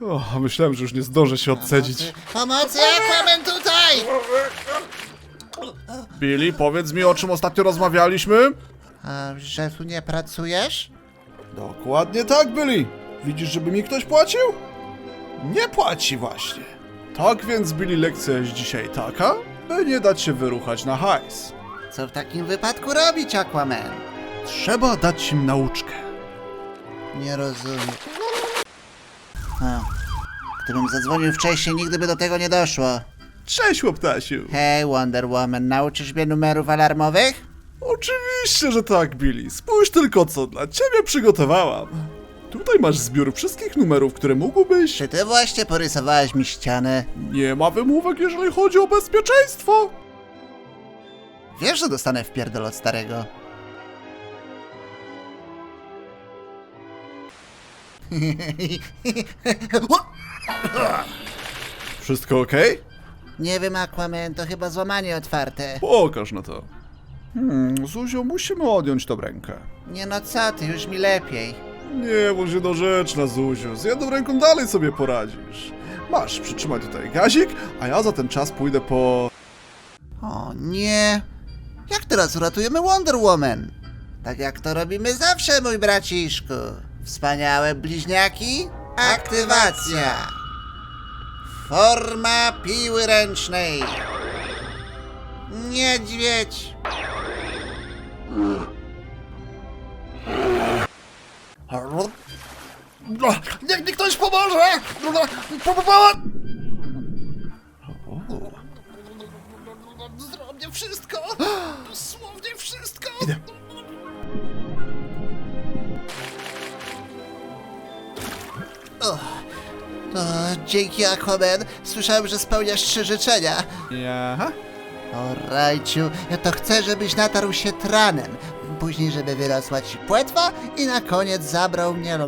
O, myślałem, że już nie zdążę się odcedzić. Pomocy, Aquaman tutaj! Billy, powiedz mi, o czym ostatnio rozmawialiśmy? A, że tu nie pracujesz? Dokładnie tak, Billy. Widzisz, żeby mi ktoś płacił? Nie płaci właśnie. Tak więc, Billy, lekcja jest dzisiaj taka, by nie dać się wyruchać na hajs. Co w takim wypadku robić, Aquaman? Trzeba dać im nauczkę. Nie rozumiem. A, gdybym zadzwonił wcześniej, nigdy by do tego nie doszło. Cześć, łoptasiu. Hej, Wonder Woman, nauczysz mnie numerów alarmowych? Oczywiście, że tak, Billy. Spójrz tylko, co dla ciebie przygotowałam. Tutaj masz zbiór wszystkich numerów, które mógłbyś... Czy ty właśnie porysowałeś mi ścianę? Nie ma wymówek, jeżeli chodzi o bezpieczeństwo. Wiesz, że dostanę w pierdol od starego. Wszystko okej? Nie wiem, Aquaman, to chyba złamanie otwarte. Pokaż na to. Hmm, Zuzio, musimy odjąć tą rękę. Nie no co ty, już mi lepiej. Nie, bądź niedorzeczna, Zuziu. Z jedną ręką dalej sobie poradzisz. Masz, przytrzymaj tutaj gazik, a ja za ten czas pójdę po... O nie. Jak teraz uratujemy Wonder Woman? Tak jak to robimy zawsze, mój braciszku. Wspaniałe bliźniaki. Aktywacja. Forma piły ręcznej. Niedźwiedź. Niech mi ktoś pomoże! Zrobię wszystko. Dosłownie wszystko. Idę. O, dzięki Aquaman. Słyszałem, że spełniasz trzy życzenia. Jaha. O Rajciu, ja to chcę, żebyś natarł się tranem. Później, żeby wyrosła ci płetwa i na koniec zabrał mnie...